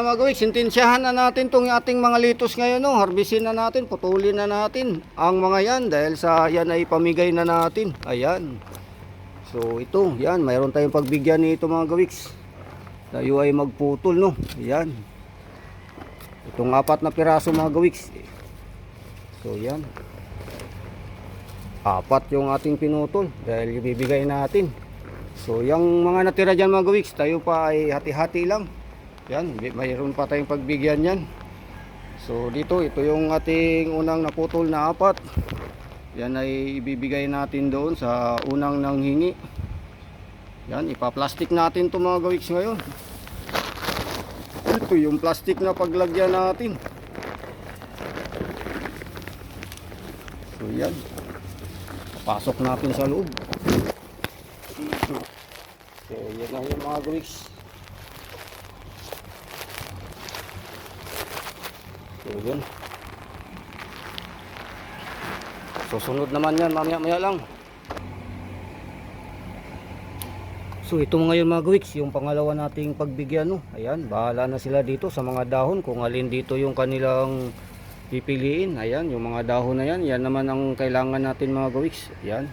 na mga gawiks, sintensyahan na natin tong ating mga litos ngayon. No? Harbisin na natin, putulin na natin ang mga yan dahil sa yan ay pamigay na natin. Ayan. So ito, yan, mayroon tayong pagbigyan nito mga gawiks. Tayo ay magputol, no? Ayan. Itong apat na piraso mga gawiks. So yan. Apat yung ating pinutol dahil ibibigay natin. So yung mga natira dyan mga gawiks, tayo pa ay hati-hati lang. Yan, may- mayroon pa tayong pagbigyan yan. So dito, ito yung ating unang naputol na apat. Yan ay ibibigay natin doon sa unang nanghingi. Yan, ipaplastic natin to mga gawiks ngayon. Ito yung plastic na paglagyan natin. So yan. Pasok natin sa loob. So yan na yung mga gawiks. So yun. Susunod naman yan, mamaya-maya lang. So ito ngayon mga gawiks, yung pangalawa nating pagbigyan no. Ayan, bahala na sila dito sa mga dahon kung alin dito yung kanilang pipiliin. Ayan, yung mga dahon na yan, yan naman ang kailangan natin mga gawiks. Ayan.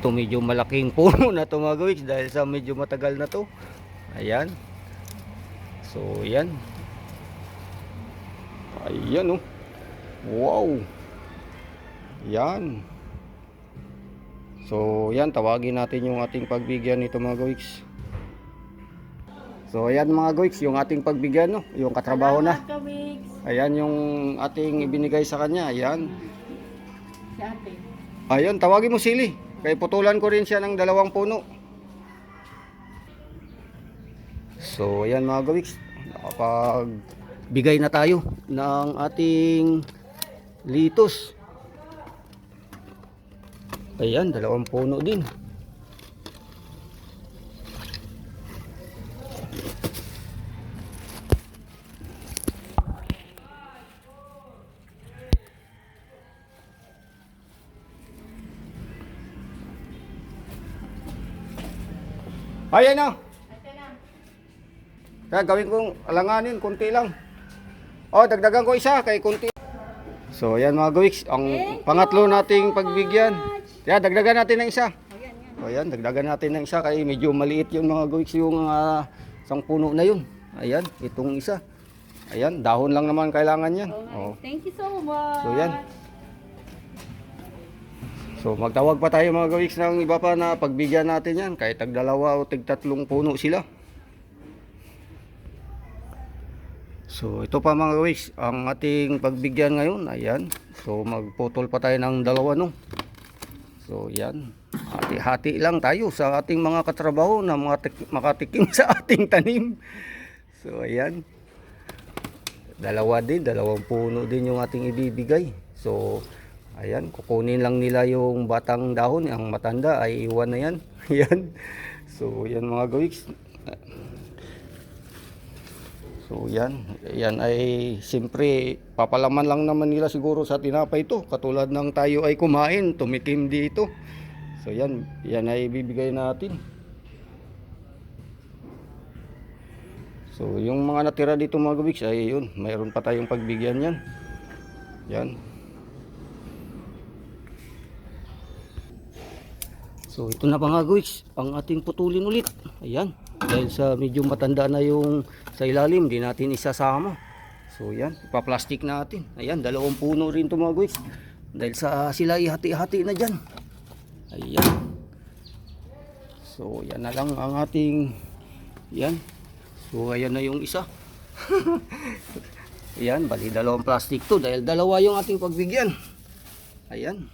Ito medyo malaking puno na to mga gawiks dahil sa medyo matagal na to. Ayan. So, yan. Ayan oh. Wow. Yan. So, yan, tawagin natin yung ating pagbigyan nito mga gawiks. So, ayan mga gawiks, yung ating pagbigyan, no? yung katrabaho na. Ayan yung ating ibinigay sa kanya. Ayan. Ayan, tawagin mo sili. Kaya putulan ko rin siya ng dalawang puno. So, ayan mga gawiks. Nakapagbigay na tayo ng ating litos. Ayan, dalawang puno din. Ayan na. Kaya gawin kong alanganin, kunti lang. Oh, dagdagan ko isa kay kunti. So, ayan mga gawiks, ang pangatlo nating pagbigyan. Kaya dagdagan natin ng isa. Ayan, yan. O yan, dagdagan natin ng isa kay medyo maliit yung mga gawiks yung ah, isang puno na yun. Ayan, itong isa. Ayan, dahon lang naman kailangan yan. Oh, Oh. Thank you so much. So, yan. So magtawag pa tayo mga gawiks ng iba pa na pagbigyan natin yan. Kahit tagdalawa o tigtatlong puno sila. So ito pa mga gawiks, ang ating pagbigyan ngayon. Ayan. So magputol pa tayo ng dalawa no. So yan. Hati-hati lang tayo sa ating mga katrabaho na mga tik- makatikim sa ating tanim. So ayan. Dalawa din, dalawang puno din yung ating ibibigay. So Ayan, kukunin lang nila yung batang dahon, ang matanda ay iwan na yan. Ayan. So, yan mga gawiks. So, yan. Yan ay siyempre papalaman lang naman nila siguro sa tinapay ito. Katulad ng tayo ay kumain, tumikim dito. So, yan. Yan ay bibigay natin. So, yung mga natira dito mga gawiks ay yun. Mayroon pa tayong pagbigyan yan. Yan. So ito na mga guys, ang ating putulin ulit. Ayan, dahil sa medyo matanda na yung sa ilalim, di natin isasama. So yan, ipaplastic natin. Ayan, dalawang puno rin to mga guys. Dahil sa sila ihati-hati na dyan. Ayan. So yan na lang ang ating, yan. So ayan na yung isa. Ayan, bali dalawang plastic to dahil dalawa yung ating pagbigyan. Ayan.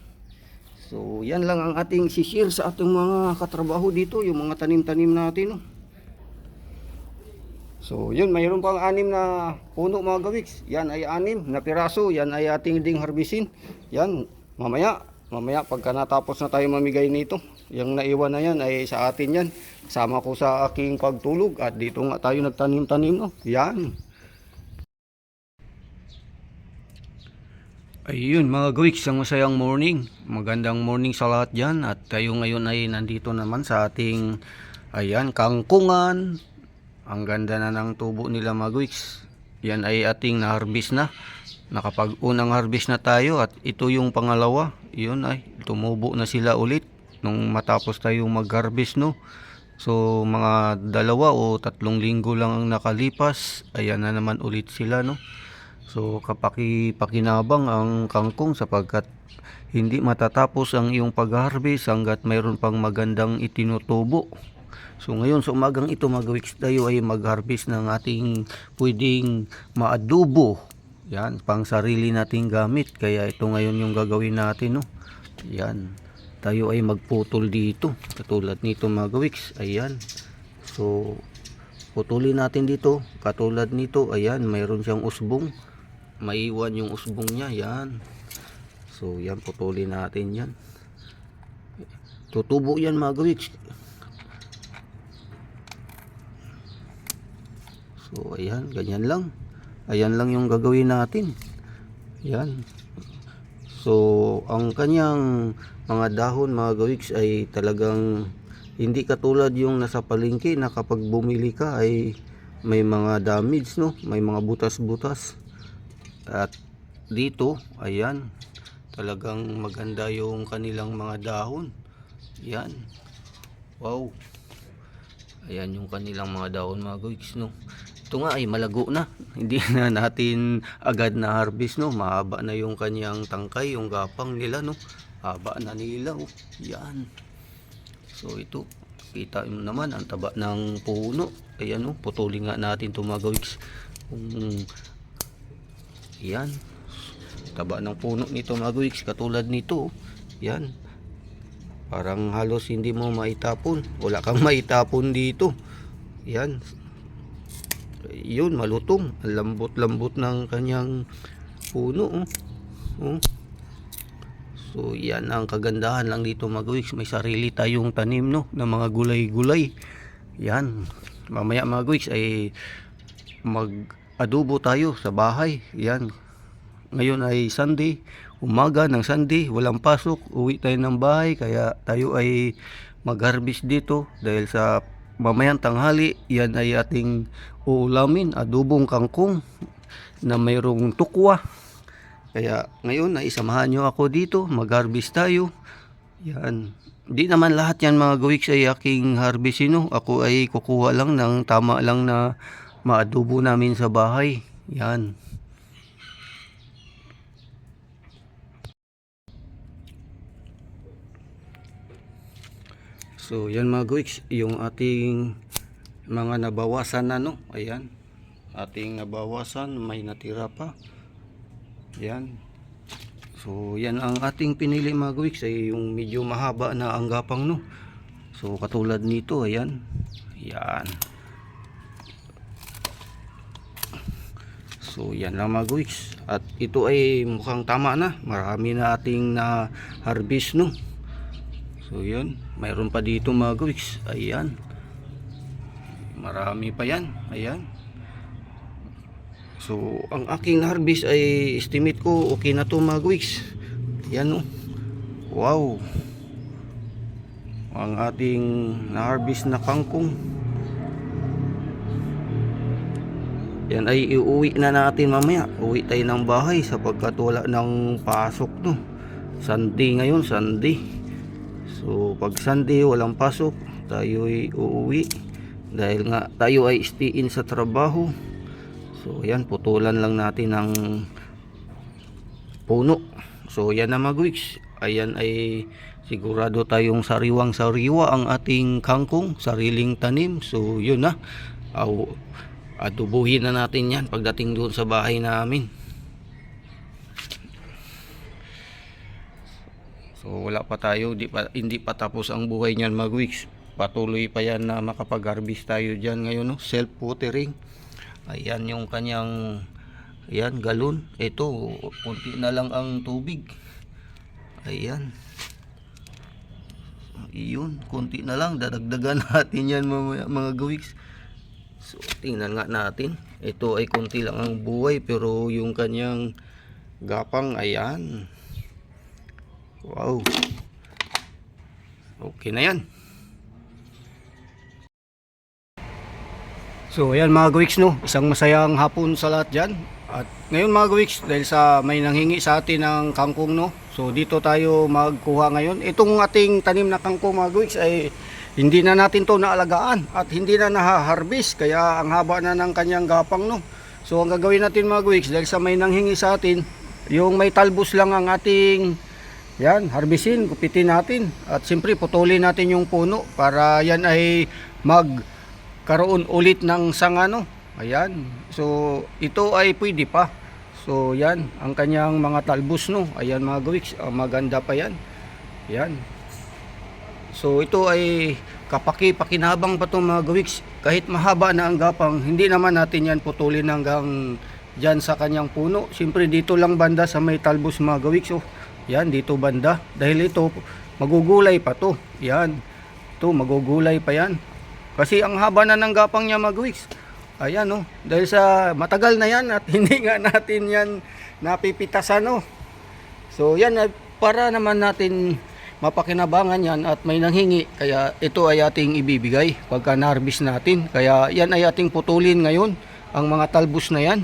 So, yan lang ang ating sishare sa ating mga katrabaho dito, yung mga tanim-tanim natin. No? So, yun, mayroon pang anim na puno mga gawiks. Yan ay anim na piraso, yan ay ating ding harbisin. Yan, mamaya, mamaya pagka natapos na tayo mamigay nito, yung naiwan na yan ay sa atin yan. Sama ko sa aking pagtulog at dito nga tayo nagtanim-tanim. No? Yan. Ayun mga gawiks, isang masayang morning. Magandang morning sa lahat dyan. At tayo ngayon ay nandito naman sa ating ayan, kangkungan. Ang ganda na ng tubo nila mga guwiks. Yan ay ating na-harvest na. Nakapag unang harvest na tayo at ito yung pangalawa. Yun ay tumubo na sila ulit nung matapos tayong mag-harvest no. So mga dalawa o tatlong linggo lang ang nakalipas. Ayan na naman ulit sila no. So kapaki pakinabang ang kangkong sapagkat hindi matatapos ang iyong pag-harvest hanggat mayroon pang magandang itinutubo. So ngayon sa umagang ito mga weeks tayo ay mag-harvest ng ating pwedeng maadubo. Yan, pang sarili nating gamit. Kaya ito ngayon yung gagawin natin. No? Yan. Tayo ay magputol dito. Katulad nito mga weeks. Ayan. So, putulin natin dito. Katulad nito. Ayan, mayroon siyang usbong. Maiwan yung usbong niya. Yan. So, yan, putulin natin yan. Tutubo yan mga weeks. So, ayan, ganyan lang. Ayan lang yung gagawin natin. Ayan. So, ang kanyang mga dahon, mga gawiks ay talagang hindi katulad yung nasa palengke na kapag bumili ka ay may mga damage, no? May mga butas-butas. At dito, ayan, talagang maganda yung kanilang mga dahon. Yan. Wow. Ayan yung kanilang mga dahon mga guys, no. Ito nga ay malago na. Hindi na natin agad na harvest, no. Mahaba na yung kanyang tangkay, yung gapang nila, no. Haba na nila, oh. Yan. So ito, kita mo naman ang taba ng puno. Ayan, oh. Putulin nga natin ito mga. Kung yan. Taba ng puno nito mga. Katulad nito, oh. Yan. Parang halos hindi mo maitapon. Wala kang maitapon dito. Yan. Yun, malutong. Ang lambot-lambot ng kanyang puno. Oh. Oh. So, yan ang kagandahan lang dito mag-weeks. May sarili tayong tanim, no? Na mga gulay-gulay. Yan. Mamaya mag-weeks ay mag-adobo tayo sa bahay. Yan. Ngayon ay Sunday umaga ng Sunday, walang pasok, uwi tayo ng bahay, kaya tayo ay mag-harvest dito dahil sa mamayang tanghali, yan ay ating uulamin, adobong kangkong na mayroong tukwa. Kaya ngayon, naisamahan nyo ako dito, mag-harvest tayo. Yan. Di naman lahat yan mga gawiks ay aking harvestin. Ako ay kukuha lang ng tama lang na maadobo namin sa bahay. Yan. So, yan mga guwiks, yung ating mga nabawasan na no. Ayan. Ating nabawasan, may natira pa. Yan. So, yan ang ating pinili mga guwiks ay yung medyo mahaba na ang gapang no. So, katulad nito, ayan. Yan. So, yan lang mga guwiks. At ito ay mukhang tama na. Marami na ating na harvest no. So yun, mayroon pa dito mga gawiks. Ayan. Marami pa yan. Ayan. So, ang aking harvest ay estimate ko okay na to mga gawiks. Yan oh. Wow. Ang ating na-harvest na kangkong. Yan ay iuwi na natin mamaya. Uwi tayo ng bahay sapagkat wala ng pasok no. Sunday ngayon, Sunday. So pag Sunday walang pasok, tayo ay uuwi dahil nga tayo ay stay in sa trabaho. So yan, putulan lang natin ng puno. So yan na mga weeks. Ayan ay sigurado tayong sariwang sariwa ang ating kangkong, sariling tanim. So yun na. Aw, adubuhin na natin yan pagdating doon sa bahay namin. So wala pa tayo, di pa, hindi pa tapos ang buhay niyan mag weeks. Patuloy pa yan na makapag-harvest tayo diyan ngayon, no? self-watering. Ayan yung kanyang ayan, galon. Ito, kunti na lang ang tubig. Ayan. Iyon, kunti na lang. Dadagdagan natin yan mga, mga gawiks. So, tingnan nga natin. Ito ay kunti lang ang buhay pero yung kanyang gapang, ayan. Wow. Okay na yan. So ayan mga gawiks no, isang masayang hapon sa lahat dyan. At ngayon mga gawiks, dahil sa may nanghingi sa atin ng kangkong no, so dito tayo magkuha ngayon. Itong ating tanim na kangkong mga gawiks ay hindi na natin to naalagaan at hindi na nahaharvest kaya ang haba na ng kanyang gapang no. So ang gagawin natin mga gawiks dahil sa may nanghingi sa atin, yung may talbos lang ang ating yan, harbisin, gupitin natin at siyempre putulin natin yung puno para yan ay mag karoon ulit ng sangano. Ayan. So, ito ay pwede pa. So, yan. Ang kanyang mga talbos, no. Ayan mga gawiks. Ah, maganda pa yan. Yan. So, ito ay kapaki-pakinabang pa itong mga gawiks. Kahit mahaba na ang gapang, hindi naman natin yan putulin hanggang dyan sa kanyang puno. Siyempre, dito lang banda sa may talbos mga gawiks. Oh. Yan, dito banda. Dahil ito, magugulay pa to. Yan. Ito, magugulay pa yan. Kasi ang haba na ng gapang niya magwiks. Ayan oh, dahil sa matagal na yan at hindi nga natin yan napipitasan oh. So yan ay para naman natin mapakinabangan yan at may nanghingi kaya ito ay ating ibibigay pagka na-harvest natin. Kaya yan ay ating putulin ngayon ang mga talbos na yan.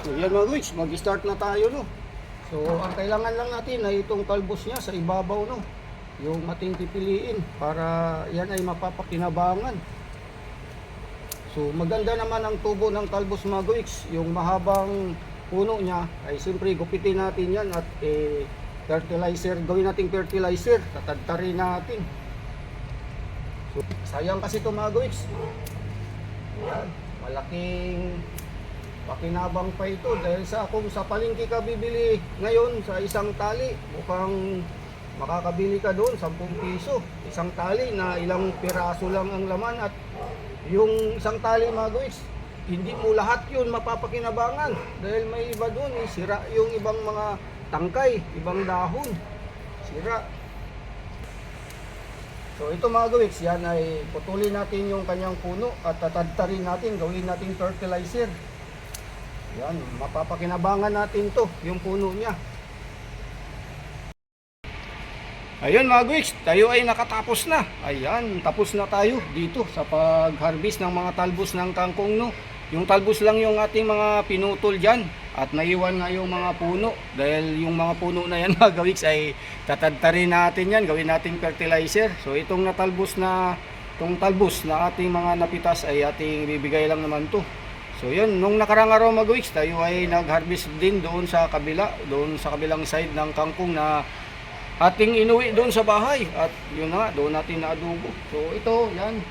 So yan mga guys, mag-start na tayo no. So ang kailangan lang natin ay itong talbos niya sa ibabaw no yung ating para yan ay mapapakinabangan. So maganda naman ang tubo ng talbos guwiks. Yung mahabang puno niya ay siyempre gupitin natin yan at eh, fertilizer, gawin nating fertilizer, tatadtarin natin. So, sayang kasi ito guwiks. Yan, malaking pakinabang pa ito dahil sa kung sa palengke ka bibili ngayon sa isang tali mukhang makakabili ka doon 10 piso. Isang tali na ilang piraso lang ang laman at yung isang tali mga guys hindi mo lahat yun mapapakinabangan dahil may iba doon eh, sira yung ibang mga tangkay ibang dahon. Sira. So ito mga guys yan ay putulin natin yung kanyang puno at tatadtarin natin gawin natin fertilizer yan mapapakinabangan natin to yung puno niya Ayun mga guys, tayo ay nakatapos na. Ayan, tapos na tayo dito sa pag-harvest ng mga talbos ng kangkong no. Yung talbos lang yung ating mga pinutol dyan at naiwan nga yung mga puno dahil yung mga puno na yan mga guys ay tatadtarin natin yan, gawin nating fertilizer. So itong natalbos na itong talbos na ating mga napitas ay ating bibigay lang naman to. So yun, nung nakarang araw guys, tayo ay nag-harvest din doon sa kabila, doon sa kabilang side ng kangkong na ating inuwi doon sa bahay. At yun na doon natin naadubo so ito yan.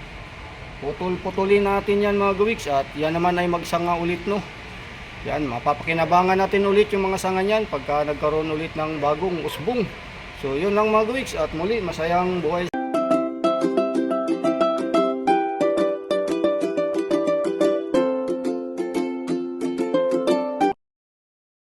Putol putulin natin yan mga gawiks at yan naman ay magsanga ulit no? Yan mapapakinabangan natin ulit yung mga sanga niyan pagka nagkaroon ulit ng bagong usbong. So yun lang mga gawiks at muli masayang buhay